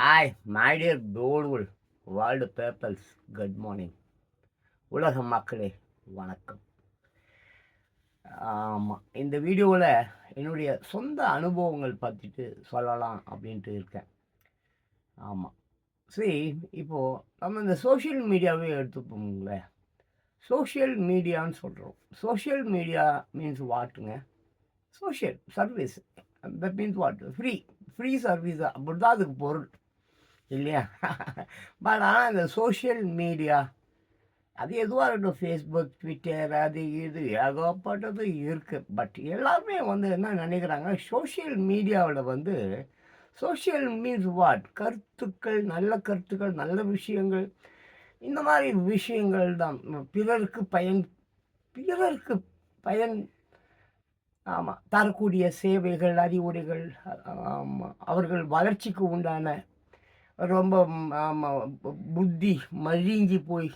Hi my dear beautiful world papers good morning உலக மக்களே வணக்கம். ஆமாம் இந்த வீடியோவில் என்னுடைய சொந்த அனுபவங்கள் பற்றிட்டு சொல்லலாம் அப்படின்ட்டு இருக்கேன். ஆமாம் சரி இப்போது நம்ம இந்த சோஷியல் மீடியாவே எடுத்துப்போங்களேன் சோஷியல் மீடியான்னு சொல்கிறோம் social media means வாட்டுங்க social service that means what free free service அப்படி தான் அதுக்கு பொருள். இல்லையா? பட் ஆனால் இந்த சோஷியல் மீடியா அது எதுவாக இருக்கட்டும் ஃபேஸ்புக் ட்விட்டர் அது இது ஏகப்பட்டது இருக்குது பட் எல்லாருமே வந்து என்ன நினைக்கிறாங்க சோஷியல் மீடியாவில் வந்து சோஷியல் மீன்ஸ் வாட் கருத்துக்கள் நல்ல கருத்துக்கள் நல்ல விஷயங்கள் இந்த மாதிரி விஷயங்கள் தான். பிறருக்கு பயன் பிறருக்கு பயன் ஆமாம் தரக்கூடிய சேவைகள் அறிவுரைகள் ஆமாம் அவர்கள் வளர்ச்சிக்கு உண்டான ரொம்ப ஆமாம் புத்தி மழிஞ்சி போய்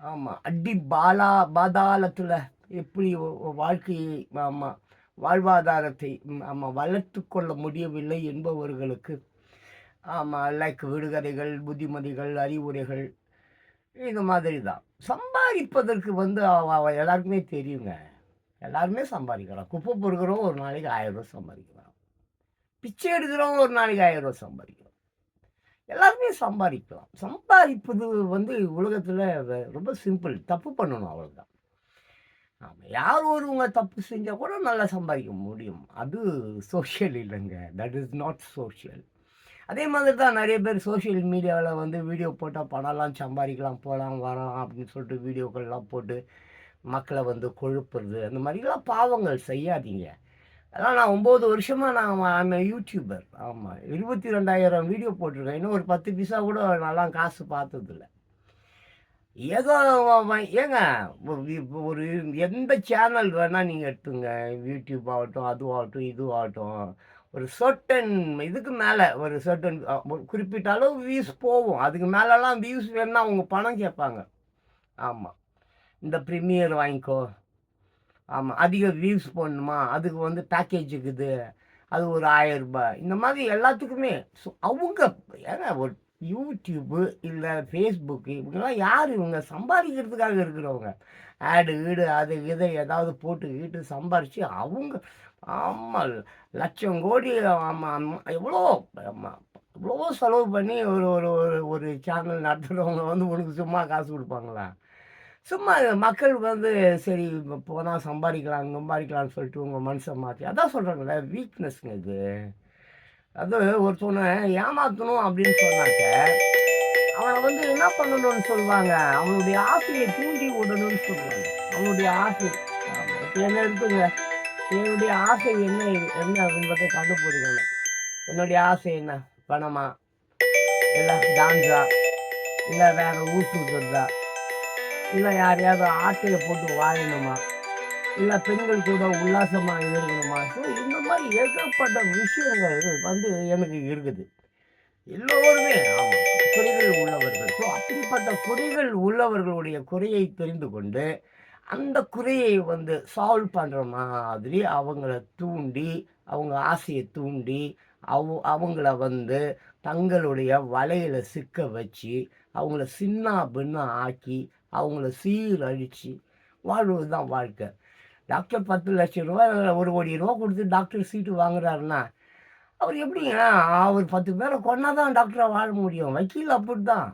ஆமாம் அடி பாலா பாதாளத்தில் எப்படி வாழ்க்கையை ஆமாம் வாழ்வாதாரத்தை ஆமாம் வளர்த்து கொள்ள முடியவில்லை என்பவர்களுக்கு ஆமாம் லைக் விடுகதைகள் புத்திமதிகள் அறிவுரைகள் இந்த மாதிரி தான் சம்பாதிப்பதற்கு வந்து அவ- எல்லாருக்குமே தெரியுங்க. எல்லாருமே சம்பாதிக்கலாம். குப்பை பொறுக்கிறோம் ஒரு நாளைக்கு ஆயிரம் ரூபா சம்பாதிக்கலாம் பிச்சை எடுக்கிறோம் ஒரு நாளைக்கு ஆயிரம் ரூபா சம்பாதிக்கலாம் எல்லாருமே சம்பாதிக்கலாம். சம்பாதிப்பது வந்து உலகத்தில் ரொம்ப சிம்பிள் தப்பு பண்ணணும் அவ்வளோதான் ஆமாம் யார் ஒருவங்க தப்பு செஞ்சால் கூட நல்லா சம்பாதிக்க முடியும். அது சோஷியல் இல்லைங்க. தட் இஸ் நாட் சோஷியல் அதே மாதிரி தான் நிறைய பேர் சோஷியல் மீடியாவில் வந்து வீடியோ போட்டால் பணம்லாம் சம்பாதிக்கலாம் போகலாம் வரலாம் அப்படின்னு சொல்லிட்டு வீடியோக்கள்லாம் போட்டு மக்களை வந்து கொழுப்புறது அந்த மாதிரிலாம் பாவங்கள் செய்யாதீங்க. அதனால் நான் ஒம்பது வருஷமாக நான் யூடியூபர் ஆமாம் இருபத்தி ரெண்டாயிரம் வீடியோ போட்டிருக்கேன். இன்னும் ஒரு பத்து பைசா கூட நல்லா காசு பார்த்ததில்ல. ஏதோ ஏங்க ஒரு ஒரு எந்த சேனல் வேணால் நீங்கள் எடுத்துங்க. யூடியூப் ஆகட்டும் அதுவாகட்டும் இதுவாகட்டும். ஒரு சர்டன் இதுக்கு மேலே ஒரு சர்டன் குறிப்பிட்ட அளவு வியூஸ் போகும். அதுக்கு மேலெலாம் வியூஸ் வேணும்னா அவங்க பணம் கேட்பாங்க. ஆமாம் இந்த ப்ரீமியர் வாங்கிக்கோ. ஆமாம் அதிக வியூஸ் போடணுமா? அதுக்கு வந்து பேக்கேஜ் இருக்குது. அது ஒரு ஆயிரம் ரூபாய். இந்த மாதிரி எல்லாத்துக்குமே ஸோ அவங்க ஏன்னா ஒரு யூடியூப்பு இல்லை ஃபேஸ்புக்கு இவங்கெல்லாம் யார்? இவங்க சம்பாதிக்கிறதுக்காக இருக்கிறவங்க. ஆடு வீடு அது இதை ஏதாவது போட்டு வீட்டு சம்பாரித்து அவங்க ஆமாம் லட்சம் கோடி ஆமாம் எவ்வளோ ஆமாம் எவ்வளோ செலவு பண்ணி ஒரு ஒரு ஒரு ஒரு சேனல் நடத்துகிறவங்க வந்து உனக்கு சும்மா காசு கொடுப்பாங்களா? சும்மா மக்கள் வந்து சரி போனால் சம்பாதிக்கலாம் சம்பாதிக்கலாம்னு சொல்லிட்டு உங்கள் மனசை மாற்றி அதான் சொல்கிறாங்களே வீக்னஸ்ங்க இது. அது ஒருத்தவனை ஏமாற்றணும் அப்படின்னு சொன்னாக்க அவனை வந்து என்ன பண்ணணும்னு சொல்லுவாங்க? அவனுடைய ஆசையை தூண்டி விடணும்னு சொல்லுவாங்க. அவனுடைய ஆசை. என்ன இருக்குங்க? என்னுடைய ஆசை என்ன என்ன என்பதை கண்டுபிடிக்கணும். என்னுடைய ஆசை என்ன? பணமா? இல்லை டான்ஸா? இல்லை வேறு ஊர் சுற்றுறதா இல்லை யாரையாவது ஆட்டையை போட்டு வாழணுமா? இல்லை பெண்கள் கூட உல்லாசமாக இருக்கணுமா? ஸோ இந்த மாதிரி ஏகப்பட்ட விஷயங்கள் வந்து எனக்கு இருக்குது. எல்லோருமே குறைகள் உள்ளவர்கள். ஸோ அப்படிப்பட்ட குறைகள் உள்ளவர்களுடைய குறையை தெரிந்து கொண்டு அந்த குறையை வந்து சால்வ் பண்ணுற மாதிரி அவங்கள தூண்டி அவங்க ஆசையை தூண்டி அவ அவங்கள வந்து தங்களுடைய வலையில் சிக்க வச்சு அவங்கள சின்ன பின்ன ஆக்கி அவங்கள சீரழித்து வாழ்வது தான் வாழ்க்கை. டாக்டர் பத்து லட்சம் ரூபா ஒரு கோடி ரூபா கொடுத்து டாக்டர் சீட்டு வாங்குறாருன்னா அவர் எப்படிங்க? அவர் பத்து பேரை கொண்டா தான் டாக்டராக வாழ முடியும். வக்கீல் அப்படி தான்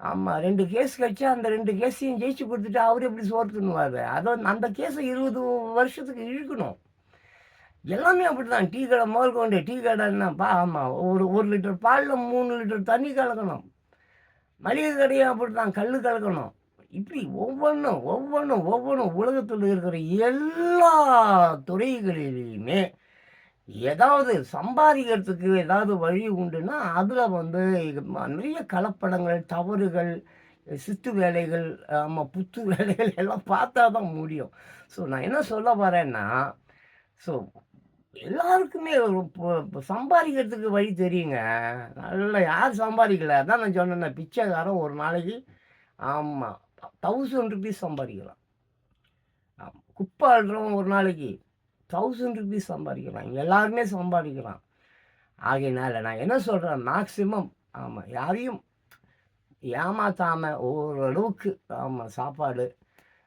ஆமாம் ரெண்டு கேஸ் கழிச்சா அந்த ரெண்டு கேஸையும் ஜெயிச்சு கொடுத்துட்டு அவர் எப்படி சோறு தின்னுவார்? அதை அந்த கேஸை இருபது வருஷத்துக்கு இழுக்கணும். எல்லாமே அப்படி தான் டீ கடை முதல் கொண்டு டீ கடைன்னாப்பா ஆமாம் ஒரு ஒரு லிட்டர் பாலில் மூணு லிட்டர் தண்ணி கலக்கணும். மளிகை கடையும் அப்படி தான் கல் கலக்கணும். இப்படி ஒவ்வொன்றும் ஒவ்வொன்றும் ஒவ்வொன்றும் உலகத்தில் இருக்கிற எல்லா துறைகளிலையுமே ஏதாவது சம்பாதிக்கிறதுக்கு ஏதாவது வழி உண்டுன்னா அதில் வந்து நிறைய கலப்படங்கள் தவறுகள் சித்து வேலைகள் ஆமாம் புத்து வேலைகள் எல்லாம் பார்த்தா தான் முடியும். ஸோ நான் என்ன சொல்ல வரேன்னா ஸோ எல்லாருக்குமே சம்பாதிக்கிறதுக்கு வழி தெரியுங்க. நல்லா யார் சம்பாதிக்கல? அதான் நான் சொன்னேன் பிச்சைக்காரன் ஒரு நாளைக்கு. ஆமாம் தௌசண்ட் ருபீஸ் சம்பாதிக்கலாம். குப்பை அள்ளுறவன் ஒரு நாளைக்கு தௌசண்ட் ருபீஸ் சம்பாதிக்கிறான் எல்லாருமே சம்பாதிக்கிறான் ஆகையினால நான் என்ன சொல்கிறேன் மேக்சிமம் ஆமாம் யாரையும் ஏமாத்தாமல் ஓரளவுக்கு ஆமாம் சாப்பாடு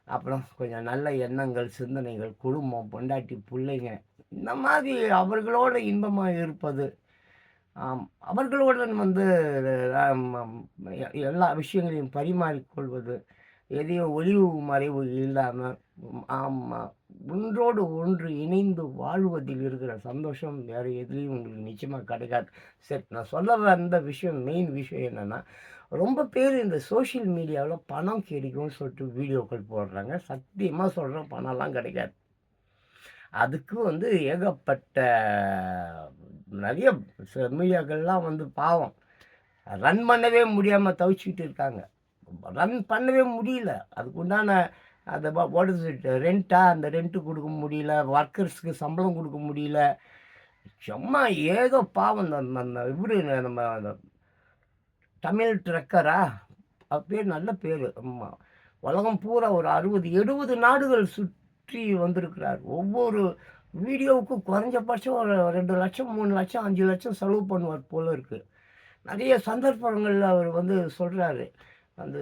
அப்புறம் கொஞ்சம் நல்ல எண்ணங்கள் சிந்தனைகள் குடும்பம் பொண்டாட்டி பிள்ளைங்க இந்த மாதிரி அவர்களோட இன்பமாக இருப்பது ஆம் அவர்களுடன் வந்து எல்லா விஷயங்களையும் பரிமாறிக்கொள்வது எதையும் ஒளிவு மறைவு இல்லாமல் ஆமாம் ஒன்றோடு ஒன்று இணைந்து வாழ்வதில் இருக்கிற சந்தோஷம் வேறு எதுலேயும் உங்களுக்கு நிச்சயமாக கிடைக்காது. சரி நான் சொல்ல வந்த விஷயம் மெயின் விஷயம் என்னென்னா ரொம்ப பேர் இந்த சோஷியல் மீடியாவில் பணம் கிடைக்கும்னு சொல்லிட்டு வீடியோக்கள் போடுறாங்க. சத்தியமாக சொல்கிறேன் பணம்லாம் கிடைக்காது. அதுக்கு வந்து ஏகப்பட்ட நிறைய மீடியாக்கள்லாம் வந்து பாவம். ரன் பண்ணவே முடியாமல் தவிச்சிக்கிட்டு இருக்காங்க. ரன் பண்ணவே முடியல. அதுக்குண்டான அந்த வாட் இஸ் இட் ரெண்ட்டாக அந்த ரெண்ட்டு கொடுக்க முடியல ஒர்க்கர்ஸ்க்கு சம்பளம் கொடுக்க முடியல. சும்மா ஏதோ பாவம். அந்த இவரு நம்ம அந்த தமிழ் ட்ரக்கரா அது பேர் நல்ல பேர். ஆமாம் உலகம் பூரா ஒரு அறுபது எழுபது நாடுகள் சுற்றி வந்திருக்கிறார். ஒவ்வொரு வீடியோவுக்கும் குறைஞ்சபட்சம் ஒரு ரெண்டு லட்சம் மூணு லட்சம் அஞ்சு லட்சம் செலவு பண்ணுவார் போல இருக்குது நிறைய சந்தர்ப்பங்களில் அவர் வந்து சொல்கிறாரு வந்து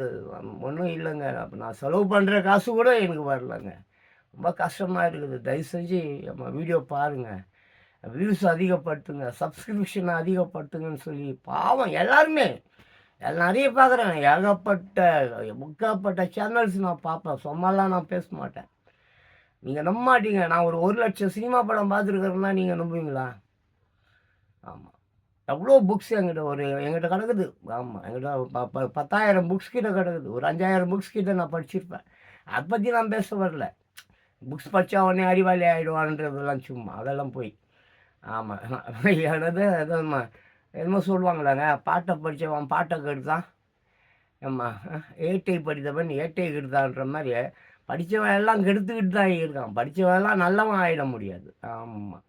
ஒன்றும் இல்லைங்க. அப்போ நான் செலவு பண்ணுற காசு கூட எனக்கு வரலங்க. ரொம்ப கஷ்டமாக இருக்குது. தயவு செஞ்சு நம்ம வீடியோ பாருங்கள் வியூஸ் அதிகப்படுத்துங்க. சப்ஸ்கிரிப்ஷனை அதிகப்படுத்துங்கன்னு சொல்லி பாவம் எல்லாருமே. எல்லாம் நிறைய பார்க்குறேன் ஏகப்பட்ட முக்காப்பட்ட சேனல்ஸ் நான் பார்ப்பேன். சும்மாலாம் நான் பேச மாட்டேன். நீங்கள் நம்ப மாட்டீங்க. நான் ஒரு ஒரு லட்சம் சினிமா படம் பார்த்துருக்குறேன்னா நீங்கள் நம்புவீங்களா? ஆமாம் எவ்வளோ புக்ஸ் எங்கிட்ட ஒரு எங்கிட்ட கிடக்குது. ஆமாம் எங்கிட்ட ப- ப- பத்தாயிரம் புக்ஸ் கிட்ட கிடக்குது. ஒரு அஞ்சாயிரம் புக்ஸ் கிட்ட நான் படிச்சிருப்பேன். அதை பற்றி நான் பேச வரல. புக்ஸ் படித்தா உடனே அறிவாளி ஆகிடுவான்றதெல்லாம் சும்மா அதெல்லாம் போய். ஆமாம் எனது அதுமா என்னமோ சொல்லுவாங்களாங்க பாட்டை படித்தவன் பாட்டை கெடுத்தான் ஆமாம் ஏட்டை படித்தவன் ஏட்டை கெடுத்தான்ற மாதிரி படித்தவன் எல்லாம் கெடுத்துக்கிட்டு தான் இருக்கான். படித்தவன் எல்லாம் நல்லவன் ஆகிட முடியாது. ஆமாம்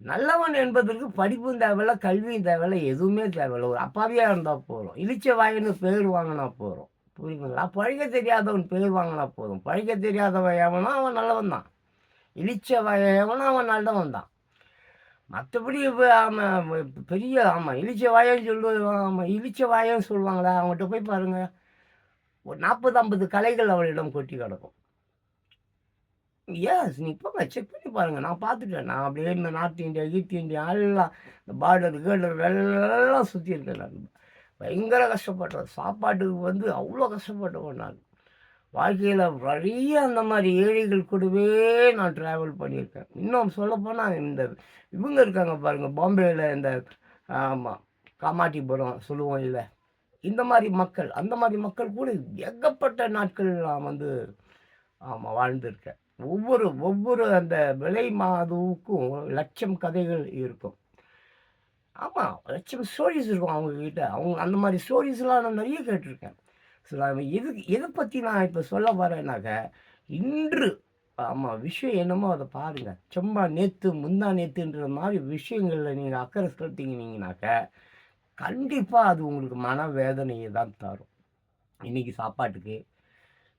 நல்லவன் என்பதற்கு படிப்பும் தேவையில்ல கல்வியும் தேவையில்ல எதுவுமே தேவையில்ல. ஒரு அப்பாவியாக இருந்தால் போதும். இழிச்ச வாயின்னு பேர் வாங்கினா போதும். புரியுதுங்களா? பழிக்க தெரியாதவன் பேர் வாங்கினா போதும். பழைக்க தெரியாதவன் எவனோ அவன் நல்லவன் தான். இழிச்ச வாய அவன் நல்லவன் தான். மற்றபடி ஆமாம் பெரிய ஆமாம் இழிச்ச வாயன்னு சொல்லுவது ஆமாம் இழிச்ச வாயன்னு சொல்லுவாங்களா அவங்ககிட்ட போய் பாருங்கள் ஒரு நாற்பது ஐம்பது கலைகள் அவளிடம் கொட்டி கிடக்கும். எஸ் நீ போங்க செக் பண்ணி பாருங்கள் நான் பார்த்துட்டேன். நான் அப்படியே இந்த நார்த் இந்தியா ஈஸ்ட் இந்தியா எல்லாம் இந்த பார்டர் கேர்டர் எல்லாம் சுற்றி இருக்கேன் நான். பயங்கர கஷ்டப்பட்டேன். சாப்பாட்டுக்கு வந்து அவ்வளோ கஷ்டப்பட்டவன் நான். வாழ்க்கையில் நிறைய அந்த மாதிரி ஏழைகள் கூடவே நான் ட்ராவல் பண்ணியிருக்கேன். இன்னும் சொல்லப்போனால் இந்த இவங்க இருக்காங்க பாருங்கள் பாம்பேயில் இந்த ஆமாம் காமாட்டிபுரம் சொல்லுவோம் இல்லை. இந்த மாதிரி மக்கள் அந்த மாதிரி மக்கள் கூட ஏகப்பட்ட நாட்கள் நான் வந்து ஆமாம் வாழ்ந்திருக்கேன். ஒவ்வொரு ஒவ்வொரு அந்த விலை மாதுவுக்கும் லட்சம் கதைகள் இருக்கும். ஆமாம் லட்சம் ஸ்டோரிஸ் இருக்கும் அவங்கக்கிட்ட அவங்க அந்த மாதிரி ஸ்டோரிஸ்லாம் நான் நிறைய கேட்டிருக்கேன். ஸோ நான் எது எதை பற்றி நான் இப்போ சொல்ல வரேன்னாக்க இன்று ஆமாம் விஷயம் என்னமோ அதை பாருங்கள் சும்மா நேற்று முந்தா நேற்றுன்ற மாதிரி விஷயங்களில் நீங்கள் அக்கறை செலுத்திங்கனீங்கனாக்க கண்டிப்பாக அது உங்களுக்கு மனவேதனையை தான் தரும். இன்றைக்கி சாப்பாட்டுக்கு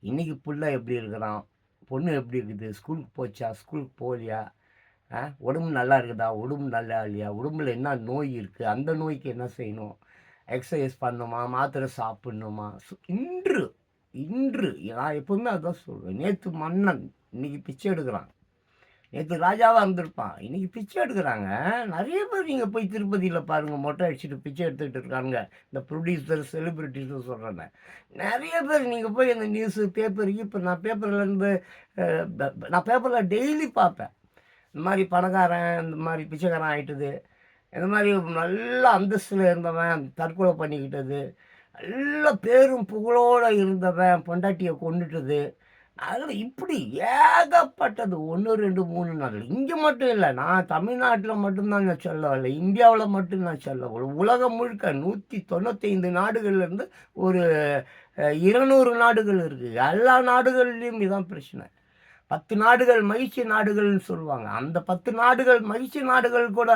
இன்றைக்கி புள்ள எப்படி இருக்கிறான்? பொண்ணு எப்படி இருக்குது? ஸ்கூலுக்கு போச்சா? ஸ்கூலுக்கு போகலையா? ஆ? உடம்பு நல்லா இருக்குதா? உடம்பு நல்லா இல்லையா? உடம்புல என்ன நோய் இருக்குது அந்த நோய்க்கு என்ன செய்யணும்? எக்ஸசைஸ் பண்ணணுமா? மாத்திரை சாப்பிட்ணுமா? இன்று இன்று. நான் எப்போவுமே அதான் சொல்லுவேன் நேற்று மன்னன் இன்றைக்கி பிச்சை எடுக்கிறான். நேற்று ராஜாவாக இருந்திருப்பான் இன்றைக்கி பிச்சை எடுக்கிறாங்க. நிறைய பேர் நீங்கள் போய் திருப்பதியில் பாருங்கள் மொட்டை அடிச்சுட்டு பிச்சை எடுத்துக்கிட்டு இருக்காங்க இந்த ப்ரொடியூசர் செலிபிரிட்டிஸும் சொல்கிறேன் நிறைய பேர் நீங்கள் போய் இந்த நியூஸு பேப்பருக்கு இப்போ நான் பேப்பர்லேருந்து நான் பேப்பரில் டெய்லி பார்ப்பேன். இந்த மாதிரி பணக்காரன் இந்த மாதிரி பிச்சைக்காரன் ஆகிட்டது இந்த மாதிரி நல்ல அந்தஸ்தில் இருந்தவன் தற்கொலை பண்ணிக்கிட்டது. நல்ல பேரும் புகழோடு இருந்தவன் பொண்டாட்டியை கொண்டுட்டது அதில் இப்படி ஏகப்பட்டது. ஒன்று ரெண்டு மூணு நாள் இங்கே மட்டும் இல்லை நான் தமிழ்நாட்டில் மட்டும்தான் நான் சொல்லவில்லை இந்தியாவில் மட்டும் நான் சொல்லவில்லை உலகம் முழுக்க நூற்றி தொண்ணூத்தைந்து நாடுகள்லேருந்து ஒரு இருநூறு நாடுகள் இருக்குது எல்லா நாடுகள்லேயும் இதுதான் பிரச்சனை. பத்து நாடுகள் மகிழ்ச்சி நாடுகள்னு சொல்லுவாங்க. அந்த பத்து நாடுகள் மகிழ்ச்சி நாடுகள் கூட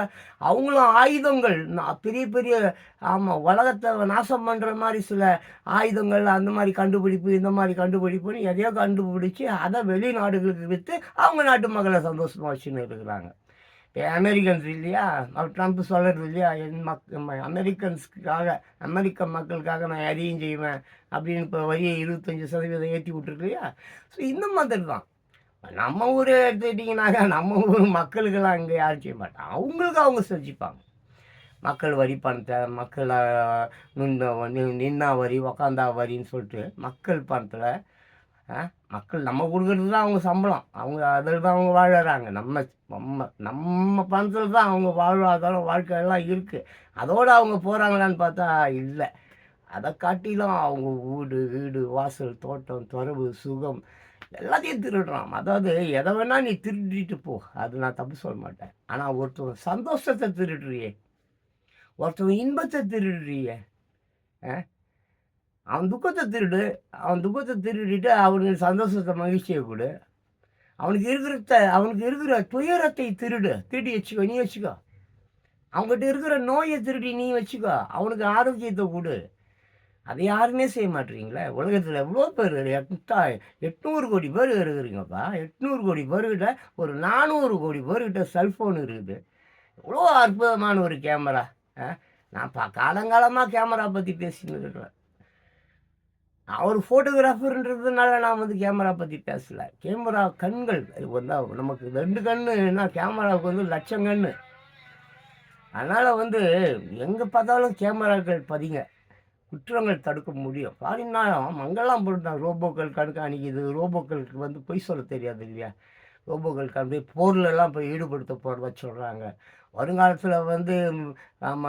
அவங்களும் ஆயுதங்கள். பெரிய பெரிய ஆமாம் உலகத்தை நாசம் பண்ணுற மாதிரி சில ஆயுதங்கள் அந்த மாதிரி கண்டுபிடிப்பு இந்த மாதிரி கண்டுபிடிப்புன்னு எதையோ கண்டுபிடிச்சி அதை வெளிநாடுகளுக்கு விற்று அவங்க நாட்டு மக்களை சந்தோஷமாக வச்சுன்னு இருக்கிறாங்க. அமெரிக்கன்ஸ் இல்லையா? ட்ரம்ப் சொல்கிறது இல்லையா? என் மக் அமெரிக்கன்ஸ்க்காக அமெரிக்க மக்களுக்காக நான் எதையும் செய்வேன் அப்படின்னு இப்போ வரியை இருபத்தஞ்சி சதவீதம் ஏற்றி விட்டுருக்கு இல்லையா? ஸோ இந்த மாதிரி தான். நம்ம ஊர் எடுத்துக்கிட்டிங்கனாக்கா நம்ம ஊர் மக்களுக்கெல்லாம் அங்கே யாரும் செய்ய மாட்டாங்க. அவங்களுக்கு அவங்க செஞ்சுப்பாங்க. மக்கள் வரி பணத்தை மக்களை நின்ன நின்னா வரி உக்காந்தா வரின்னு சொல்லிட்டு மக்கள் பணத்தில் மக்கள் நம்ம கொடுக்குறது தான் அவங்க சம்பளம். அவங்க அதில் தான் அவங்க வாழறாங்க. நம்ம நம்ம நம்ம பணத்தில் தான் அவங்க வாழ்வாதாரம் வாழ்க்கையெல்லாம் இருக்குது அதோடு அவங்க போகிறாங்களான்னு பார்த்தா இல்லை. அதை காட்டிலும் அவங்க வீடு வீடு வாசல் தோட்டம் துறவு சுகம் எல்லாத்தையும் திருடுறான். அதாவது எதை வேணால் நீ திருடிட்டு போ. அது நான் தப்பு சொல்ல மாட்டேன். ஆனால் ஒருத்தவங்க சந்தோஷத்தை திருடுறியே. ஒருத்தவங்க இன்பத்தை திருடுறியே. ஆ? அவன் துக்கத்தை திருடு. அவன் துக்கத்தை திருடிட்டு அவனுக்கு சந்தோஷத்தை மகிழ்ச்சியை கொடு. அவனுக்கு இருக்கிற அவனுக்கு இருக்கிற துயரத்தை திருடு. திருடி வச்சுக்கோ நீ வச்சுக்கோ. அவங்ககிட்ட இருக்கிற நோயை திருடி நீ வச்சுக்கோ. அவனுக்கு ஆரோக்கியத்தை கொடு. அதை யாருமே செய்ய மாட்டேறீங்களே உலகத்தில் எவ்வளோ பேர் எட்டா எட்நூறு கோடி பேர் இருக்கிறீங்கப்பா. எட்நூறு கோடி பேர்கிட்ட ஒரு நானூறு கோடி பேர்கிட்ட செல்ஃபோன் இருக்குது. எவ்வளோ அற்புதமான ஒரு கேமரா நான் பா காலங்காலமாக கேமரா பற்றி பேசின்னு இருக்கிறேன். அவர் ஃபோட்டோகிராஃபர்ன்றதுனால நான் வந்து கேமரா பற்றி பேசலை. கேமரா கண்கள். வந்து நமக்கு ரெண்டு கண்ணுன்னா கேமராவுக்கு வந்து லட்சம் கண்ணு. அதனால் வந்து எங்கே பார்த்தாலும் கேமராக்கள் பதிங்க. குற்றங்கள் தடுக்க முடியும். ஃபாரின்னா மங்கெல்லாம் போட்டுட்டாங்க ரோபோக்கள் கண்காணிக்குது ரோபோக்களுக்கு வந்து பொய் சொல்ல தெரியாது இல்லையா? ரோபோக்கள் கண்டு போர்லெல்லாம் போய் ஈடுபடுத்த போகிறத சொல்கிறாங்க வருங்காலத்தில் வந்து நம்ம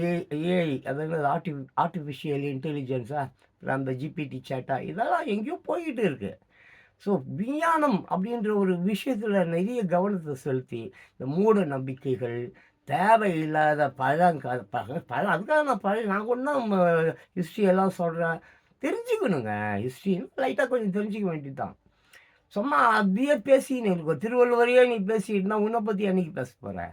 ஏ ஏஐ அதாவது ஆர்டி ஆர்டிஃபிஷியல் இன்டெலிஜென்ஸாக அந்த ஜிபிடி சேட்டா இதெல்லாம் எங்கேயோ போய்கிட்டு இருக்குது ஸோ விஞ்ஞானம் அப்படின்ற ஒரு விஷயத்தில் நிறைய கவனத்தை செலுத்தி இந்த மூட நம்பிக்கைகள் தேவையில்லாத பழம் பழம் அதுக்காக நான் பழைய நான் கொண்டு ஹிஸ்ட்ரி எல்லாம் சொல்கிறேன் தெரிஞ்சுக்கணுங்க. ஹிஸ்ட்ரின்னு லைட்டாக கொஞ்சம் தெரிஞ்சுக்க வேண்டியது சும்மா அப்படியே பேசின்னு இருக்கும் திருவள்ளுவரையே நீ பேசிக்கிட்டுனா உன்னை பற்றி அன்றைக்கி பேச போகிற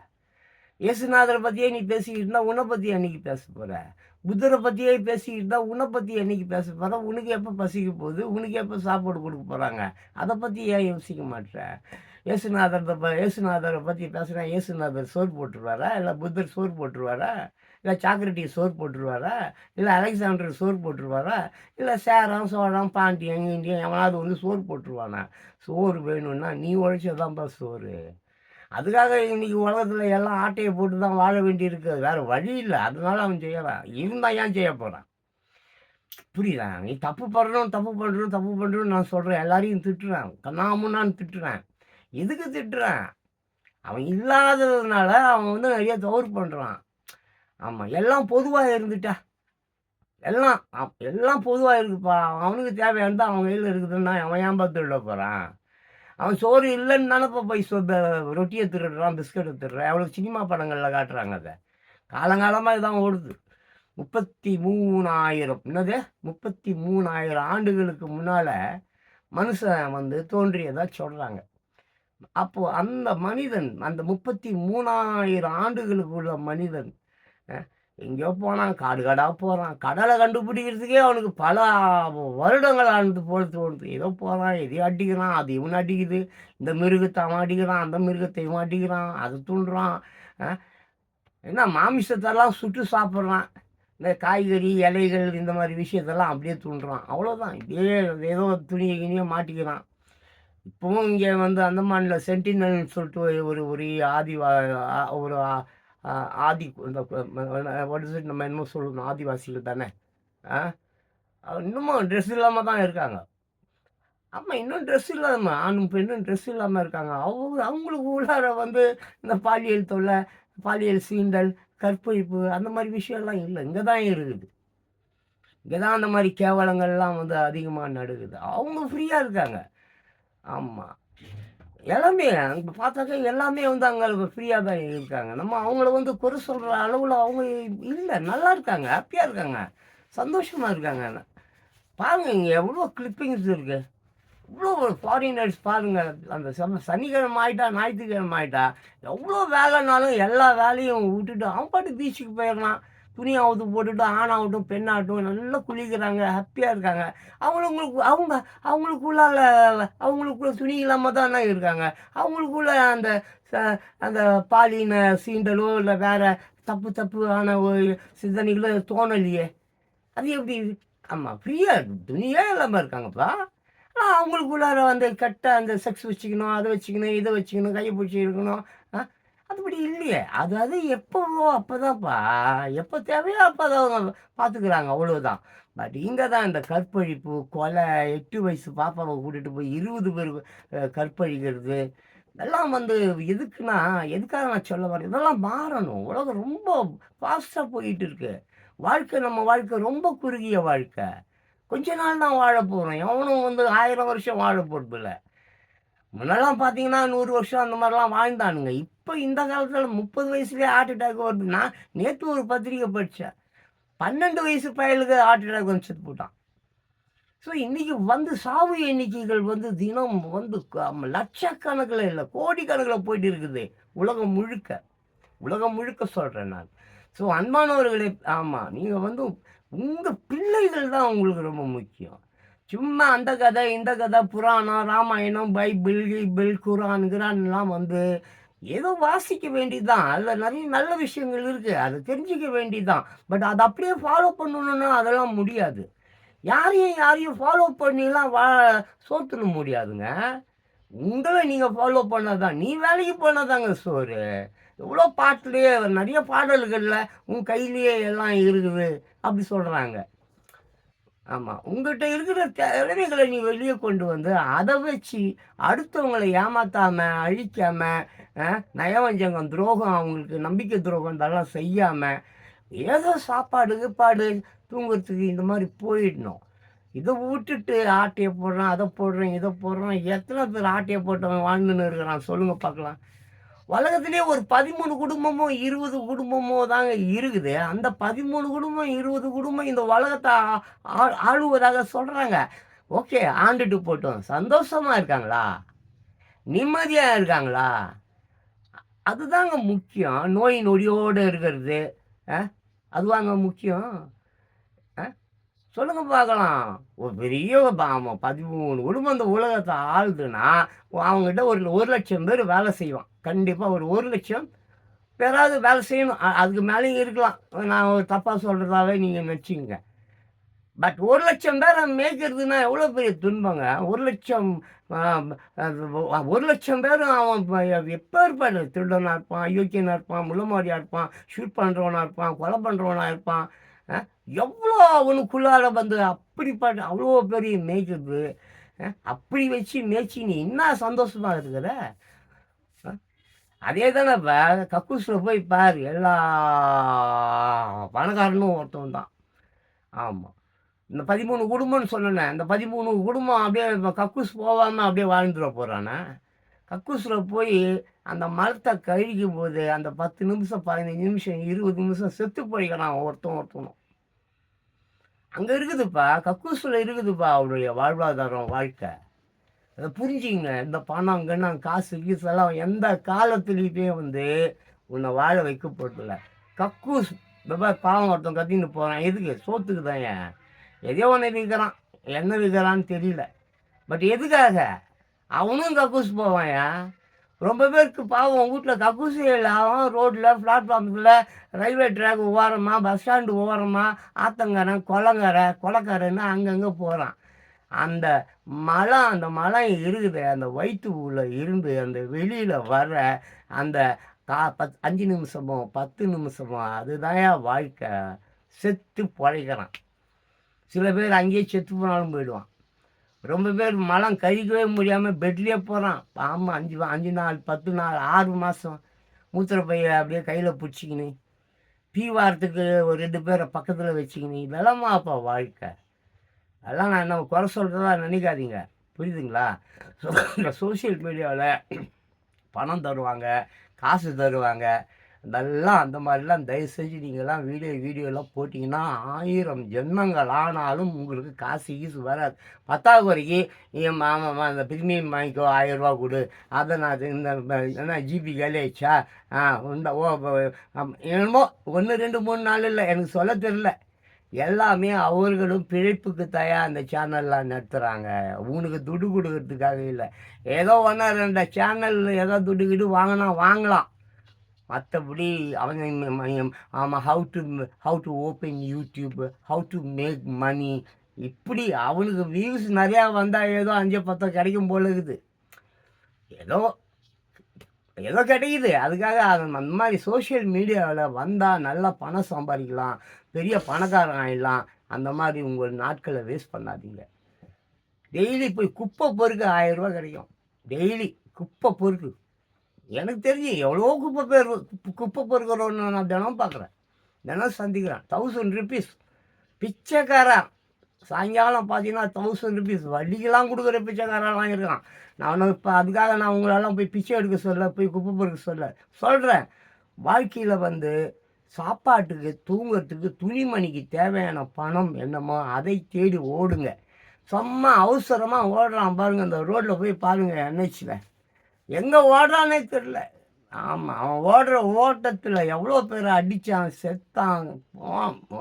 இயேசுநாதரை பற்றியே நீ பேசிக்கிட்டுனா உன்னை பற்றி அன்றைக்கி பேச போகிற புத்தரை பற்றியே பேசிக்கிட்டு தான் உன்னை பற்றி என்றைக்கு பேச போகிற உனக்கு எப்போ பசிக்க போகுது? உனக்கு எப்போ சாப்பாடு கொடுக்க போகிறாங்க அதை பற்றி ஏன் யோசிக்க மாட்டேன் இயேசுநாதரை இயேசுநாதரை பற்றி பேசுனா இயேசுநாதர் சோறு போட்டுருவாரா? இல்லை புத்தர் சோறு போட்டுருவாரா? இல்லை சாக்ரட்டிஸ் சோறு போட்டுருவாரா? இல்லை அலெக்சாண்டர் சோறு போட்டுருவாரா? இல்லை சேரம் சோழம் பாண்டியன் இந்தியன் எவனாவது வந்து சோறு போட்டுருவானா? சோறு வேணும்னா நீ உழைச்சதான்ப்பா சோறு. அதுக்காக இன்றைக்கி உலகத்தில் எல்லாம் ஆட்டையை போட்டு தான் வாழ வேண்டியிருக்கு. வேறு வழி இல்லை. அதனால அவன் செய்யறான். இருந்தால் ஏன் செய்ய போகிறான் புரியுதா? நீ தப்பு பண்ணுறோம் தப்பு பண்ணுறோம் தப்பு பண்ணுறோன்னு நான் சொல்கிறேன் எல்லாரையும் திட்டுறேன். கண்ணாமுன்னான்னு திட்டுறேன். எதுக்கு திட்டுறான்? அவன் இல்லாததுனால அவன் வந்து நிறைய தவறு பண்ணுறான் ஆமாம் எல்லாம் பொதுவாக இருந்துட்டா. எல்லாம் எல்லாம் பொதுவாக இருக்குப்பா. அவனுக்கு தேவையானது அவன் கையில் இருக்குதுன்னா அவன் ஏன் பார்த்து விட போகிறான் அவன் சோறு இல்லைன்னு தானப்போ போய் சொ ரொட்டியை திருடுறான் பிஸ்கட்டை திருடுறான். அவ்வளோ சினிமா படங்களில் காட்டுறாங்க அதை. காலங்காலமாக இதான் ஓடுது. முப்பத்தி மூணாயிரம். என்னது? முப்பத்தி மூணாயிரம் ஆண்டுகளுக்கு முன்னால் மனுஷன் வந்து தோன்றியதாக சொல்கிறாங்க அப்போது அந்த மனிதன் அந்த முப்பத்தி மூணாயிரம் ஆண்டுகளுக்கு உள்ள மனிதன் எங்கேயோ போனான் காடு காடாக போகிறான் கடலை கண்டுபிடிக்கிறதுக்கே அவனுக்கு பல வருடங்கள் ஆண்டு போல தோணுது. ஏதோ போகிறான் எதையும் அடிக்கிறான் அது இவன் அடிக்குது இந்த மிருகத்தை அவன் அடிக்கிறான் அந்த மிருகத்தை இவன் அடிக்கிறான் அது தூண்டுறான் என்ன மாமிசத்தெல்லாம் சுட்டு சாப்பிட்றான் இந்த காய்கறி இலைகள் இந்த மாதிரி விஷயத்தெல்லாம் அப்படியே தூண்டுறான். அவ்வளோதான் இதே ஏதோ துணியை கிணியை மாட்டிக்கிறான். இப்போவும் இங்கே வந்து அந்தமானில் சென்டினல்னு சொல்லிட்டு ஒரு ஒரு ஆதி ஒரு ஆதி இந்த நம்ம என்னமோ சொல்லணும் ஆதிவாசிகள் தானே. இன்னமும் ட்ரெஸ் இல்லாமல் தான் இருக்காங்க. ஆமாம் இன்னும் ட்ரெஸ் இல்லாமல் ஆணும் பெண்ணும் ட்ரெஸ் இல்லாமல் இருக்காங்க. அவங்க அவங்களுக்கு உள்ளார வந்து இந்த பாலியல் தொல்லை பாலியல் சீண்டல் கற்பழிப்பு அந்த மாதிரி விஷயம்லாம் இல்லை. இங்கே தான் இருக்குது. இங்கே தான் அந்த மாதிரி கேவலங்கள்லாம் வந்து அதிகமாக நடுக்குது அவங்க ஃப்ரீயாக இருக்காங்க. ஆமாம் எல்லாமே அங்கே பார்த்தாக்க எல்லாமே வந்து அங்கே ஃப்ரீயாக தான் இருக்காங்க. நம்ம அவங்கள வந்து குறை சொல்கிற அளவில் அவங்க இல்லை நல்லா இருக்காங்க ஹாப்பியாக இருக்காங்க சந்தோஷமாக இருக்காங்க. பாருங்கள் இங்கே எவ்வளோ கிளிப்பிங்ஸ் இருக்குது இவ்வளோ ஃபாரினர்ஸ் பாருங்கள் அந்த செம்ம சனிக்கிழமை ஆகிட்டா ஞாயிற்றுக்கிழமை ஆகிட்டா எவ்வளோ வேலைனாலும் எல்லா வேலையும் விட்டுட்டு அவன் பாட்டு பீச்சுக்கு போயிடலாம் துணியாவது போட்டுட்டு ஆணாகட்டும் பெண்ணாகட்டும் நல்லா குளிக்கிறாங்க ஹாப்பியாக இருக்காங்க. அவங்களுக்கு அவங்க அவங்களுக்குள்ளால அவங்களுக்குள்ள துணி இல்லாமல் தானே இருக்காங்க? அவங்களுக்குள்ள அந்த ச- அந்த பாலின சீண்டலோ இல்லை வேறு தப்பு தப்பான ஒரு சிந்தனைகளோ தோணலையே. அது எப்படி ஆமாம் ஃப்ரீயாக துணியே இல்லாமல் இருக்காங்கப்பா. ஆனால் அவங்களுக்குள்ளார வந்து கெட்ட அந்த செக்ஸ் வச்சுக்கணும் அதை வச்சுக்கணும் இதை வச்சுக்கணும் கையை பிடிச்சி இருக்கணும் மற்றபடி இல்லையே. அது அது எப்போவோ அப்போதான்ப்பா. எப்போ தேவையோ அப்போ அதை அவங்க பார்த்துக்கிறாங்க அவ்வளோதான் பட் இங்கே தான் இந்த கற்பழிப்பு கொலை எட்டு வயசு பாப்பாவை கூட்டிகிட்டு போய் இருபது பேர் கற்பழிக்கிறது. இதெல்லாம் வந்து எதுக்குன்னா எதுக்காக நான் சொல்ல வரேன்? இதெல்லாம் மாறணும். உலகம் ரொம்ப ஃபாஸ்ட்டாக போயிட்டு இருக்கு வாழ்க்கை நம்ம வாழ்க்கை ரொம்ப குறுகிய வாழ்க்கை. கொஞ்ச நாள் தான் வாழ போகிறோம் எவனும் வந்து ஆயிரம் வருஷம் வாழ போகிறதில்லை முன்னெல்லாம் பார்த்தீங்கன்னா நூறு வருஷம் அந்த மாதிரிலாம் வாழ்ந்தானுங்க. இப்போ இந்த காலத்தில் முப்பது வயசுலேயே ஹார்ட் அட்டாக் வருதுன்னா நேற்று ஒரு பத்திரிக்கை படித்தேன் பன்னெண்டு வயசு பயலுக்கு ஹார்ட் அட்டாக் வந்து செத்து போட்டான். ஸோ இன்றைக்கி வந்து சாவு எண்ணிக்கைகள் வந்து தினம் வந்து லட்சக்கணக்கில் இல்லை கோடிக்கணக்கில் போயிட்டு இருக்குது. உலகம் முழுக்க. உலகம் முழுக்க சொல்கிறேன் நான். ஸோ அன்பானவர்களே ஆமாம் நீங்கள் வந்து உங்கள் பிள்ளைகள் தான் உங்களுக்கு ரொம்ப முக்கியம். சும்மா அந்த கதை இந்த கதை புராணம் ராமாயணம் பைபிள் கிபிள் குரான் கிரான்லாம் வந்து ஏதோ வாசிக்க வேண்டியதுதான். அதில் நிறைய நல்ல விஷயங்கள் இருக்குது அதை தெரிஞ்சுக்க வேண்டியதுதான். பட் அதை அப்படியே ஃபாலோ பண்ணணும்னா அதெல்லாம் முடியாது. யாரையும் யாரையும் ஃபாலோ பண்ணிலாம் வா சோத்துட முடியாதுங்க. உங்களை நீங்கள் ஃபாலோ பண்ணாதான் நீ வேலைக்கு போனாதாங்க சோறு. எவ்வளோ பாட்டுலேயே நிறைய பாடல்களில் உன் கையிலேயே எல்லாம் இருக்குது. அப்படி சொல்கிறாங்க ஆமாம் உங்கள்கிட்ட இருக்கிற திறமைகளை நீ வெளியே கொண்டு வந்து அதை வச்சு அடுத்தவங்களை ஏமாத்தாமல் அழிக்காமல் நயவஞ்சகம் துரோகம் அவங்களுக்கு நம்பிக்கை துரோகம் இதெல்லாம் செய்யாமல் ஏதோ சாப்பாடு கீப்பாடு தூங்குறதுக்கு இந்த மாதிரி போயிடணும். இதை விட்டுட்டு ஆட்டையை போடுறான் அதை போடுறேன் இதை போடுறான். எத்தனை பேர் ஆட்டையை போட்டவன் வாழ்ந்துன்னு இருக்கிறான்? சொல்லுங்கள் பார்க்கலாம். உலகத்திலே ஒரு பதிமூணு குடும்பமோ இருபது குடும்பமோ தாங்க இருக்குது. அந்த பதிமூணு குடும்பம் இருபது குடும்பம் இந்த உலகத்தை ஆளுவதாக சொல்கிறாங்க ஓகே ஆண்டுட்டு போட்டோம். சந்தோஷமாக இருக்காங்களா? நிம்மதியாக இருக்காங்களா? அதுதாங்க முக்கியம். நோய் நொடியோடு இருக்கிறது. ஆ? அதுவாங்க முக்கியம். ஆ? சொல்லுங்க பார்க்கலாம். ஒரு பெரிய பாமம் பதிமூணு குடும்பம் இந்த உலகத்தை ஆளுதுன்னா அவங்ககிட்ட ஒரு ஒரு லட்சம் பேர் வேலை செய்வான். கண்டிப்பாக ஒரு ஒரு லட்சம் பேராவது வேலை செய்யணும். அதுக்கு மேலேயும் இருக்கலாம். நான் ஒரு தப்பாக சொல்கிறதாவே நீங்கள் நினச்சிங்க பட் ஒரு லட்சம் பேரை மேய்க்கிறதுனா எவ்வளோ பெரிய துன்பங்க? ஒரு லட்சம் ஒரு லட்சம் பேரும் அவன் எப்போ இருப்பான் திருடனாக இருப்பான் அயோக்கியனாக இருப்பான் முள்ளமாரியாக இருப்பான் ஷூட் பண்ணுறவனாக இருப்பான் கொலை பண்ணுறவனாக இருப்பான் ஆ, எவ்வளோ அவனுக்குள்ளார வந்து அப்படிப்பட்ட அவ்வளோ பெரிய மேய்க்கிறது? அப்படி வச்சு மேய்ச்சி நீ என்ன சந்தோஷமாக இருக்கிற? அதே தானே இப்போ கக்கூஸில் போய் பாரு எல்லா பணக்காரனும் ஒருத்தவன் தான். ஆமாம் இந்த பதிமூணு குடும்பம்னு சொன்னேன் இந்த பதிமூணு குடும்பம் அப்படியே இப்போ கக்கூஸ் போகாமல் அப்படியே வாழ்ந்துட போகிறானே கக்கூஸில் போய் அந்த மரத்தை கழுகும் போது அந்த பத்து நிமிஷம் பதினஞ்சு நிமிஷம் இருபது நிமிஷம் செத்து போய்க்கலாம் ஒருத்தன் ஒருத்தனும். அங்கே இருக்குதுப்பா கக்கூஸில் இருக்குதுப்பா அவருடைய வாழ்வாதாரம் வாழ்க்கை. அதை புரிஞ்சுங்க இந்த பணம் கண்ணம் காசு கீசெல்லாம் எந்த காலத்துலேயுமே வந்து உன்னை வாழ வைக்க கக்கூஸ் இந்த பாவம் ஒருத்தன் கத்தின்னு போகிறான் எதுக்கு? சோத்துக்கு தான் ஏன்? எதையோ ஒன்று இருக்கிறான் என்ன இருக்கிறான்னு தெரியல. பட் எதுக்காக? அவனும் கக்கூஸ் போவான்யா ரொம்ப பேருக்கு பாவம். வீட்டில் கக்கூசே இல்லை. அவன் ரோட்டில் பிளாட்ஃபார்ம்ஸில் ரயில்வே ட்ராக் ஓரமாக பஸ் ஸ்டாண்டு ஓரமாக ஆத்தங்கரை கொலங்கரை கொலக்கரைன்னு அங்கங்கே போகிறான் அந்த மலை அந்த மலை இருக்குது. அந்த வயிற்றுக்குள்ளே இருந்து அந்த வெளியில் வர அந்த கா பத் அஞ்சு நிமிஷமோ பத்து நிமிஷமோ அதுதான் வாழ்க்கை. செத்து பழைக்கிறான். சில பேர் அங்கேயே செத்து போனாலும் போயிடுவான். ரொம்ப பேர் மலம் கழிக்கவே முடியாமல் பெட்லேயே போகிறான் பாம்பு அஞ்சு அஞ்சு நாள் பத்து நாள் ஆறு மாதம் மூத்திர பைய அப்படியே கையில் பிடிச்சிக்கின்னு பீ வாரத்துக்கு ஒரு ரெண்டு பேரை பக்கத்தில் வச்சுக்கின்னு இதெல்லாமா அப்பா வாழ்க்கை? அதெல்லாம் நான் நம்ம குறை சொல்கிறதா நினைக்காதீங்க. புரியுதுங்களா? ஸோ இந்த சோஷியல் மீடியாவில் பணம் தருவாங்க காசு தருவாங்க. அதெல்லாம் அந்த மாதிரிலாம் தயவு செஞ்சு நீங்கள்லாம் வீடியோ வீடியோலாம் போட்டிங்கன்னா ஆயிரம் ஜென்மங்கள் ஆனாலும் உங்களுக்கு காசு கீசு வராது. பத்தாவது வரைக்கும் என் மாமா அந்த பிரிமியம் வாங்கிக்கோ ஆயிரரூபா கொடு. அதை நான் இந்த என்ன ஜிபி காலியாச்சா ஆ இந்த ஓ என்னமோ ஒன்று ரெண்டு மூணு நாள் இல்லை. எனக்கு சொல்ல தெரில எல்லாமே அவர்களும் பிழைப்புக்கு தயார் அந்த சேனல்லாம் நடத்துகிறாங்க உனக்கு துடு கொடுக்கறதுக்காக இல்லை. ஏதோ ஒன்றா ரெண்டு சேனல் ஏதோ துடுக்கிட்டு வாங்கினா வாங்கலாம். மற்றபடி அவங்க ஆமாம் how to how to open YouTube how to make money இப்படி அவனுக்கு வியூஸ் நிறையா வந்தால் ஏதோ அஞ்சு பத்தோ கிடைக்கும் போல இருக்குது. ஏதோ ஏதோ கிடைக்குது. அதுக்காக அதன் அந்த மாதிரி சோஷியல் மீடியாவில் வந்தால் நல்லா பணம் சம்பாதிக்கலாம் பெரிய பணக்காரன் ஆகிடலாம் அந்த மாதிரி உங்கள் நாட்களை வேஸ்ட் பண்ணாதீங்க. டெய்லி போய் குப்பை பொறுக்க ஆயிரரூபா கிடைக்கும். டெய்லி குப்பை பொறுக்கு. எனக்கு தெரிஞ்சு எவ்வளோ குப்பை பேர் குப்பை பொறுக்கிறோன்னு நான் தினம் பார்க்குறேன். தினம் சந்திக்கிறேன். தௌசண்ட் ருபீஸ் பிச்சைக்காரன். சாயங்காலம் பார்த்தீங்கன்னா தௌசண்ட் ருபீஸ் வட்டிக்கெல்லாம் கொடுக்குற பிச்சைக்காரெல்லாம் இருக்கான். நான் இப்போ அதுக்காக நான் உங்களெல்லாம் போய் பிச்சை எடுக்க சொல்ல போய் குப்பை பொறுக்க சொல்ல சொல்கிறேன் வாழ்க்கையில் வந்து சாப்பாட்டுக்கு தூங்குறதுக்கு துணிமணிக்கு தேவையான பணம் என்னமோ அதை தேடி ஓடுங்க. சும்மா அவசரமாக ஓடுறான் பாருங்கள் இந்த ரோட்டில் போய் பாருங்கள் என்ஹெச்சில் எங்கே ஓடுறானே தெரில ஆமாம் அவன் ஓடுற ஓட்டத்தில் எவ்வளோ பேரை அடித்தான் செத்தான்.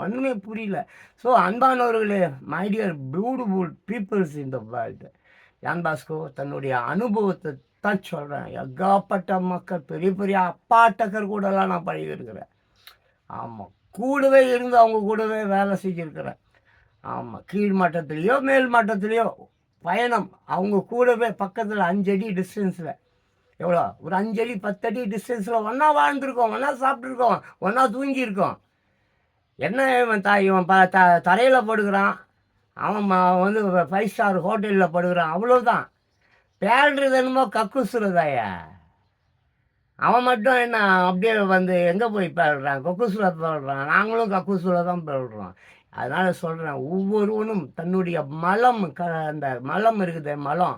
ஒன்றுமே புரியல. ஸோ அன்பானவர்களே மைடியர் பியூட்டிஃபுல் பீப்புள்ஸ் இந்த வேர்ல்டு ஜான் பாஸ்கோ தன்னுடைய அனுபவத்தை தான் சொல்கிறேன் எக்காப்பட்ட மக்கள் பெரிய பெரிய அப்பாட்டக்கர் கூடலாம் நான் பழகிருக்கிறேன் ஆமாம் கூடவே இருந்து அவங்க கூடவே வேலை செஞ்சுருக்கிறேன். ஆமாம் கீழ் மட்டத்துலேயோ மேல் மட்டத்துலேயோ பயணம். அவங்க கூடவே பக்கத்தில் அஞ்சடி டிஸ்டன்ஸில் எவ்வளோ? ஒரு அஞ்சடி பத்தடி டிஸ்டன்ஸில் ஒன்றா வாழ்ந்துருக்கோம் ஒன்றா சாப்பிட்ருக்கோம் ஒன்றா தூங்கியிருக்கோம். என்ன இவன் த இவன் ப த தரையில் படுக்கிறான்? அவன் வந்து ஃபைவ் ஸ்டார் ஹோட்டலில் படுக்கிறான். அவ்வளோதான் பேடுறது என்னமோ கக்குசுறதாயா அவன் மட்டும் என்ன அப்படியே வந்து எங்கே போய் பேடுறான் கக்குசுல பேடுறான் நாங்களும் கக்குசுல தான் பேடுறோம் அதனால் சொல்கிறேன் ஒவ்வொருவனும் தன்னுடைய மலம் க அந்த மலம் இருக்குது மலம்.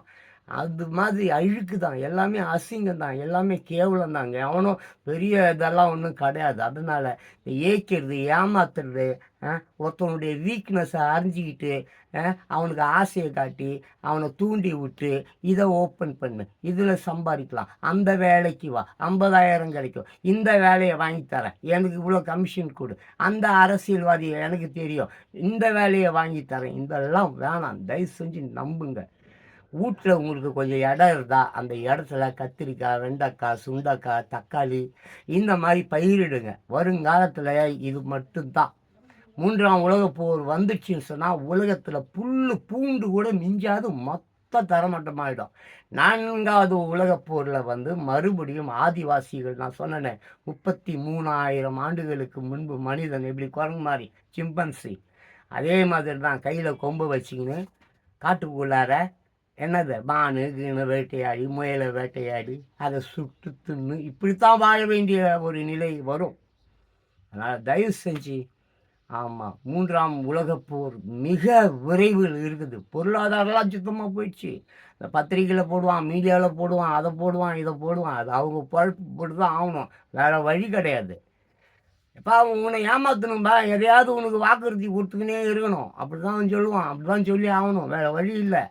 அது மாதிரி அழுக்கு தான் எல்லாமே அசிங்கம் தான் எல்லாமே கேவலம் தாங்க அவனும் பெரிய இதெல்லாம் ஒன்றும் கிடையாது. அதனால் ஏய்க்கிறது ஏமாத்துறது அஹ், ஒருத்தவனுடைய வீக்னஸை அறிஞ்சிக்கிட்டு அவனுக்கு ஆசையை காட்டி அவனை தூண்டி விட்டு இதை ஓப்பன் பண்ணு. இதில் சம்பாதிக்கலாம். அந்த வேலைக்கு வா. ஐம்பதாயிரம் கிடைக்கும். இந்த வேலையை வாங்கி தரேன். எனக்கு இவ்வளோ கமிஷன் கொடு. அந்த அரசியல்வாதி எனக்கு தெரியும். இந்த வேலையை வாங்கி தரேன். இதெல்லாம் வேணாம். தயவு செஞ்சு நம்புங்க. வீட்டில் உங்களுக்கு கொஞ்சம் இடம் இருந்தால் அந்த இடத்துல கத்திரிக்காய் வெண்டைக்காய் சுண்டைக்காய் தக்காளி இந்த மாதிரி பயிரிடுங்க. வருங்காலத்தில் இது மட்டும்தான். மூன்றாம் உலக போர் வந்துச்சுன்னு சொன்னால் உலகத்தில் புல் பூண்டு கூட மிஞ்சாது மொத்த தரமட்டமாகிடும் நான்காவது உலகப் போரில் வந்து மறுபடியும் ஆதிவாசிகள் நான் சொன்னேனே முப்பத்தி மூணாயிரம் ஆண்டுகளுக்கு முன்பு மனிதன் எப்படி குரங்கு மாதிரி சிம்பன்சி. அதே மாதிரி தான் கையில் கொம்பு வச்சுக்கின்னு காட்டுக்குள்ளார என்னது? மானு கீணு வேட்டையாடி முயலை வேட்டையாடி அதை சுட்டு தின்னு இப்படித்தான் வாழ வேண்டிய ஒரு நிலை வரும். அதனால் தயவு செஞ்சு ஆமாம் மூன்றாம் உலகப்போர் மிக விரைவில் இருக்குது. பொருளாதாரம்லாம் சுத்தமாக போயிடுச்சு. இந்த பத்திரிக்கையில் போடுவான் மீடியாவில் போடுவான் அதை போடுவான் இதை போடுவான். அது அவங்க பழப்பு போட்டு தான் ஆகணும். வேறு வழி கிடையாது. எப்பா அவன் உன்னை ஏமாற்றணும்பா எதையாவது உனக்கு வாக்குறுதி கொடுத்துக்கினே இருக்கணும். அப்படி தான் சொல்லுவான். அப்படி தான் சொல்லி ஆகணும். வேறு வழி இல்லை.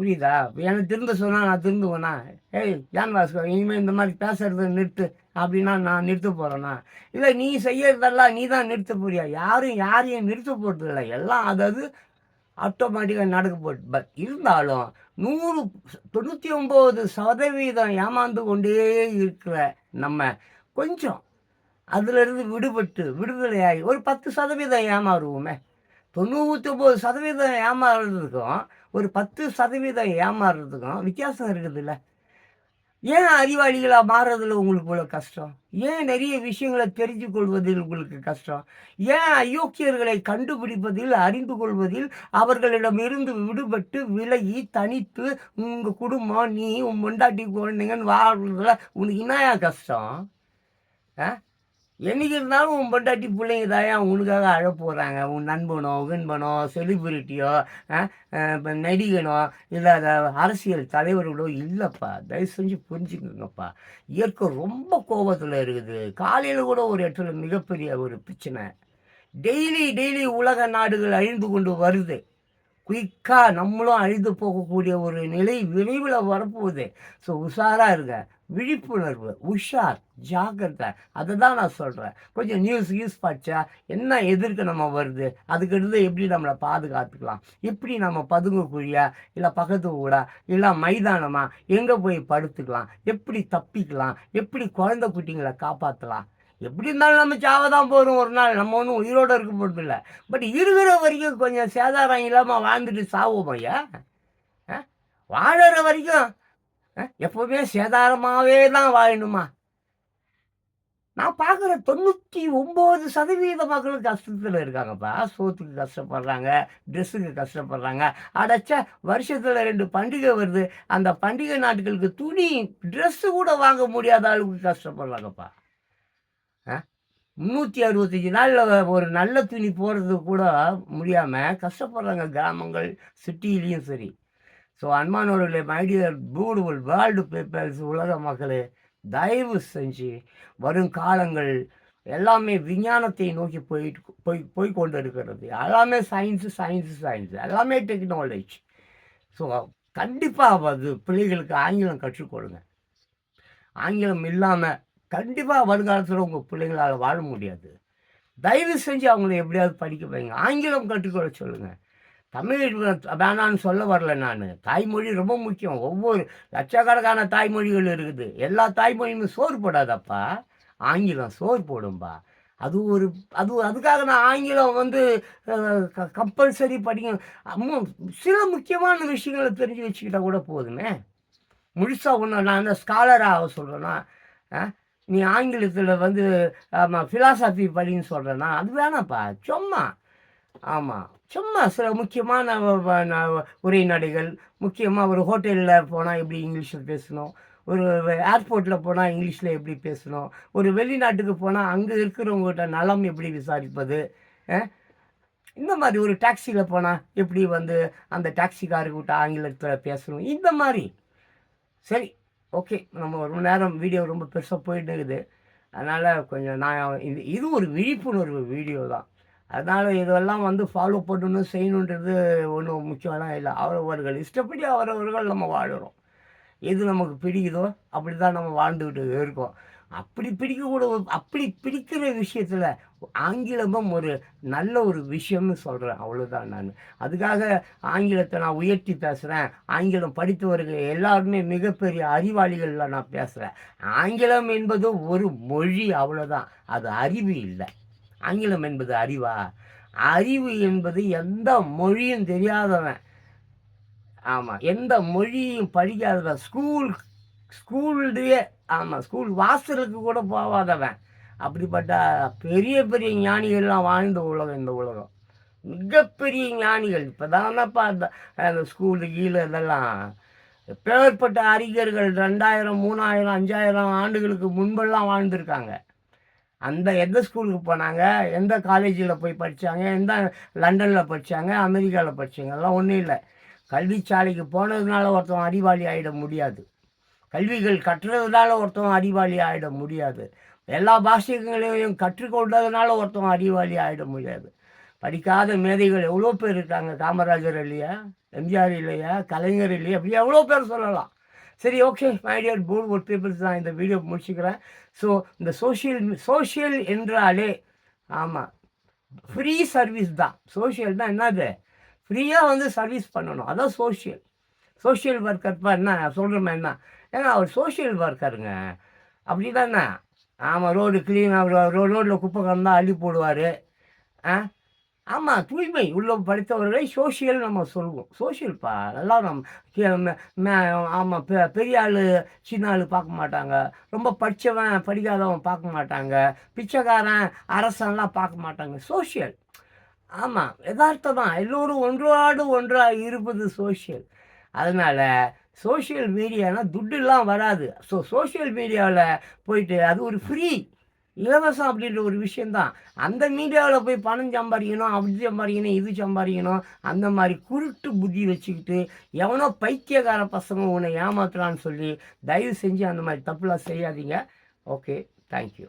புரியுதா? எனக்கு திருந்த சொன்னால் நான் திருந்துவேனா? ஏய் ஜான் பாஸ்கர் இனிமேல் இந்த மாதிரி பேசுறது நிறுத்து அப்படின்னா நான் நிறுத்த போகிறேன்னா இல்லை நீ செய்யறதெல்லாம் நீ தான் நிறுத்த போறியா? யாரும் யாரையும் நிறுத்த போகிறது இல்லை எல்லாம் அதாவது ஆட்டோமேட்டிக்காக நடக்க போட்டு பட் இருந்தாலும் நூறு தொண்ணூற்றி ஒம்பது சதவீதம் ஏமாந்து கொண்டே இருக்கிற நம்ம கொஞ்சம் அதிலிருந்து விடுபட்டு விடுதலையாகி ஒரு பத்து சதவீதம் ஏமாறுவோமே. தொண்ணூற்றி ஒம்பது சதவீதம் ஏமாறுறதுக்கும் ஒரு பத்து சதவீதம் ஏமாறுறதுக்கும் வித்தியாசம் இருக்குதுல்ல. ஏன் அறிவாளிகளாக மாறுறதுல உங்களுக்கு இவ்வளோ கஷ்டம்? ஏன் நிறைய விஷயங்களை தெரிஞ்சு கொள்வதில் உங்களுக்கு கஷ்டம்? ஏன் அயோக்கியர்களை கண்டுபிடிப்பதில் அறிந்து கொள்வதில் அவர்களிடம் இருந்து விடுபட்டு விலகி தனித்து உங்கள் குடும்பம் நீ உன் மொண்டாட்டி குழந்தைங்கன்னு வாழ்றதுல உனக்கு என்னயா கஷ்டம்? ஆ? என்னைக்கு இருந்தாலும் உன் பொண்டாட்டி பிள்ளைங்க தாயா உனக்காக அழ போகிறாங்க உன் நண்பனோ கிண்பனோ செலிபிரிட்டியோ இப்போ நடிகனோ இல்லை அரசியல் தலைவர்களோ இல்லைப்பா. தயவு செஞ்சு புரிஞ்சுக்கோங்கப்பா. இயற்கை ரொம்ப கோபத்தில் இருக்குது. காலையில் கூட ஒரு இடத்துல மிகப்பெரிய ஒரு பிரச்சனை. டெய்லி டெய்லி உலக நாடுகள் அழிந்து கொண்டு வருது. குயிக்காக நம்மளும் அழிந்து போகக்கூடிய ஒரு நிலை விரைவில் வரப்போகுது. ஸோ உஷாராக இருங்க. விழிப்புணர்வு உஷார் ஜாக்கிரதை. அதை தான் நான் சொல்கிறேன் கொஞ்சம் நியூஸ் யூஸ் படித்தா என்ன எதிர்க்க நம்ம வருது அதுக்கடுத்து எப்படி நம்மளை பாதுகாத்துக்கலாம்? எப்படி நம்ம பதுங்க குழியா இல்லை பக்கத்து கூட இல்லை மைதானமாக எங்கே போய் படுத்துக்கலாம்? எப்படி தப்பிக்கலாம்? எப்படி குழந்தை குட்டிங்களை காப்பாற்றலாம் எப்படி இருந்தாலும் நம்ம சாவ தான் போகிறோம் ஒரு நாள். நம்ம ஒன்றும் உயிரோடு இருக்க போகிறது இல்லை. பட் இருக்கிற வரைக்கும் கொஞ்சம் சேதாரம் இல்லாமல் வாழ்ந்துட்டு சாவோம் ஐயா? வாழற வரைக்கும் எப்போவுமே சேதாரமாகவே தான் வாழணுமா? நான் பார்க்குற தொண்ணூற்றி ஒம்பது சதவீத மக்கள் கஷ்டத்தில் இருக்காங்கப்பா. சோத்துக்கு கஷ்டப்படுறாங்க ட்ரெஸ்ஸுக்கு கஷ்டப்படுறாங்க. அடைச்சா வருஷத்தில் ரெண்டு பண்டிகை வருது. அந்த பண்டிகை நாட்களுக்கு துணி ட்ரெஸ்ஸு கூட வாங்க முடியாத அளவுக்கு கஷ்டப்படுறாங்கப்பா. முந்நூற்றி அறுபத்தஞ்சி நாளில் ஒரு நல்ல துணி போடுறது கூட முடியாமல் கஷ்டப்படுறாங்க கிராமங்கள் சிட்டிலையும் சரி. ஸோ அன்பானவர்களே மைடியர் பியூட்டிஃபுல் வேர்ல்டு பீப்பிள்ஸ் உலக மக்களே தயவு செஞ்சு வரும் காலங்கள் எல்லாமே விஞ்ஞானத்தை நோக்கி போயிட்டு போய் போய் கொண்டு இருக்கிறது எல்லாமே சயின்ஸு சயின்ஸு சயின்ஸு எல்லாமே டெக்னாலஜி ஸோ கண்டிப்பாக அது பிள்ளைகளுக்கு ஆங்கிலம் கற்றுக்கொடுங்க ஆங்கிலம் இல்லாமல் கண்டிப்பாக வருங்காலத்தில் உங்கள் பிள்ளைங்களால் வாழ முடியாது. தயவு செஞ்சு அவங்கள எப்படியாவது படிக்க வைங்க. ஆங்கிலம் கற்றுக்கொள்ள சொல்லுங்கள் தமிழ் வேணான்னு சொல்ல வரல நான். தாய்மொழி ரொம்ப முக்கியம். ஒவ்வொரு லட்சக்கணக்கான தாய்மொழிகள் இருக்குது. எல்லா தாய்மொழியுமே சோறு போடாதப்பா. ஆங்கிலம் சோறு போடும்பா. அது ஒரு அது அதுக்காக நான் ஆங்கிலம் வந்து கம்பல்சரி படிக்க சில முக்கியமான விஷயங்களை தெரிஞ்சு வச்சுக்கிட்டா கூட போதுமே. முழுசாக ஒன்று நான் அந்த ஸ்காலராக சொல்கிறேன்னா நீ ஆங்கிலத்தில் வந்து ஆமாம் ஃபிலாசபி படின்னு சொல்கிறேன்னா அது வேணாம்ப்பா சும்மா. ஆமாம் சும்மா சில முக்கியமான உரைநடைகள் முக்கியமாக ஒரு ஹோட்டலில் போனால் எப்படி இங்கிலீஷில் பேசணும் ஒரு ஏர்போர்ட்டில் போனால் இங்கிலீஷில் எப்படி பேசணும் ஒரு வெளிநாட்டுக்கு போனால் அங்கே இருக்கிறவங்ககிட்ட நலம் எப்படி விசாரிப்பது இந்த மாதிரி ஒரு டாக்ஸியில் போனால் எப்படி வந்து அந்த டாக்ஸிக்காரர்கிட்ட ஆங்கிலத்தில் பேசணும் இந்த மாதிரி. சரி ஓகே நம்ம ரொம்ப நேரம் வீடியோ ரொம்ப பெருசாக போயிட்டு இருக்குது அதனால் கொஞ்சம் நான் இது இது ஒரு விழிப்புணர்வு வீடியோ தான். அதனால் இதெல்லாம் வந்து ஃபாலோ பண்ணணும் செய்யணுன்றது ஒன்றும் முக்கியம்லாம் இல்லை. அவரவர்கள் இஷ்டப்படி அவரவர்கள் நம்ம வாழ்கிறோம் எது நமக்கு பிடிக்குதோ அப்படி தான் நம்ம வாழ்ந்துக்கிட்டு இருக்கோம். அப்படி பிடிக்கக்கூட அப்படி பிடிக்கிற விஷயத்தில் ஆங்கிலமும் ஒரு நல்ல ஒரு விஷயம்னு சொல்கிறேன் அவ்வளோதான் நான். அதுக்காக ஆங்கிலத்தை நான் உயர்த்தி பேசுகிறேன் ஆங்கிலம் படித்தவர்கள் எல்லாருமே மிகப்பெரிய அறிவாளிகளில் நான் பேசுகிறேன் ஆங்கிலம் என்பது ஒரு மொழி அவ்வளோதான் அது அறிவு இல்லை. ஆங்கிலம் என்பது அறிவா? அறிவு என்பது எந்த மொழியும் தெரியாதவன். ஆமாம் எந்த மொழியும் படிக்காதவன். ஸ்கூல் ஸ்கூல்லையே ஆமாம் ஸ்கூல் வாசலுக்கு கூட போகாதவன். அப்படிப்பட்ட பெரிய பெரிய ஞானிகள்லாம் வாழ்ந்த உலகம் இந்த உலகம். மிகப்பெரிய ஞானிகள். இப்போ தானப்பா அந்த அந்த ஸ்கூலு கீழே இதெல்லாம். பேர்பட்ட அறிஞர்கள் ரெண்டாயிரம் மூணாயிரம் அஞ்சாயிரம் ஆண்டுகளுக்கு முன்பெல்லாம் வாழ்ந்திருக்காங்க. அந்த எந்த ஸ்கூலுக்கு போனாங்க? எந்த காலேஜில் போய் படித்தாங்க எந்த லண்டனில் படித்தாங்க அமெரிக்காவில் படித்தாங்க எல்லாம் ஒன்றும் இல்லை. கல்விச்சாலைக்கு போனதுனால ஒருத்தன் அறிவாளி ஆகிட முடியாது. கல்விகள் கற்றுறதுனால ஒருத்தன் அறிவாளி ஆகிட முடியாது. எல்லா பாஷைகளையும் கற்றுக்கொண்டதுனால ஒருத்தன் அறிவாளி ஆகிட முடியாது. படிக்காத மேதைகள் எவ்வளோ பேர் இருக்காங்க? காமராஜர் இல்லையா? எம்ஜிஆர் இல்லையா? கலைஞர் இல்லையா? அப்படி எவ்வளோ பேர் சொல்லலாம். சரி ஓகே மை டியர் பீப்புள்ஸ் தான் இந்த வீடியோ முடிச்சுக்கிறேன். ஸோ இந்த சோஷியல் சோஷியல் என்றாலே ஆமாம் ஃப்ரீ சர்வீஸ் தான். சோஷியல் தான் என்னது? ஃப்ரீயாக வந்து சர்வீஸ் பண்ணணும். அதான் சோஷியல் சோஷியல் ஒர்க்கர்ப்பா என்ன? சொல்கிறோமே என்ன? ஏன்னா அவர் சோஷியல் ஒர்க்கருங்க அப்படி தானே ஆமாம் ரோடு க்ளீன் ரோ ரோட்டில் குப்பை கலந்தால் அள்ளி போடுவார். ஆ? ஆமாம் தூய்மை உள்ள படித்தவர்களை சோசியல் நம்ம சொல்லுவோம். சோஷியல்ப்பா நல்லா நம்ம ஆமாம் பெ பெரிய ஆள் சின்ன ஆள் பார்க்க மாட்டாங்க. ரொம்ப படித்தவன் படிக்காதவன் பார்க்க மாட்டாங்க. பிச்சைக்காரன் அரசன்லாம் பார்க்க மாட்டாங்க. சோஷியல் ஆமாம் யதார்த்தமாக எல்லோரும் ஒன்றோடு ஒன்றாக இருப்பது சோஷியல் அதனால் சோஷியல் மீடியானா துட்டுலாம் வராது. ஸோ சோஷியல் மீடியாவில் போயிட்டு அது ஒரு ஃப்ரீ இலவசம் அப்படின்ற ஒரு விஷயந்தான் அந்த மீடியாவில் போய் பணம் சம்பாதிக்கணும் அப்படி சம்பாதிக்கணும் இது சம்பாதிக்கணும் அந்த மாதிரி குருட்டு புத்தி வச்சுக்கிட்டு எவனோ பைத்தியக்கார பசங்க உன்னை ஏமாத்துறான்னு சொல்லி தயவு செஞ்சு அந்த மாதிரி தப்புலாம் செய்யாதீங்க. Okay thank you